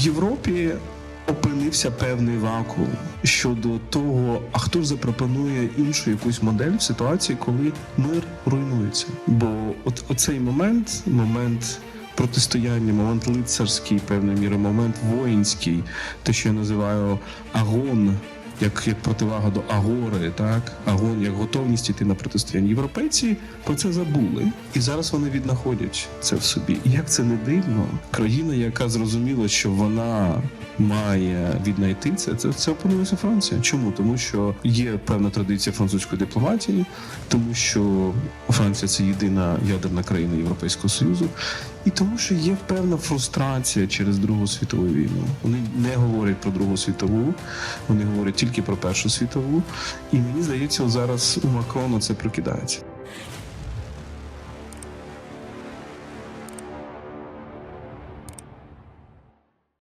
Європі опинився певний вакуум щодо того, а хто ж запропонує іншу якусь модель в ситуації, коли мир руйнується. Бо от оцей момент, момент. Протистояння, момент лицарський, певною мірою, момент воїнський, те, що я називаю агон, як, як противага до агори, так агон як готовність йти на протистояння. Європейці про це забули, і зараз вони віднаходять це в собі. І як це не дивно, країна, яка зрозуміла, що вона має віднайти це, це, це опинилася Франція. Чому? Тому що є певна традиція французької дипломатії, тому що Франція це єдина ядерна країна Європейського Союзу, і тому, що є певна фрустрація через Другу світову війну. Вони не говорять про Другу світову, вони говорять тільки про Першу світову. І мені здається, зараз у Макрону це прокидається.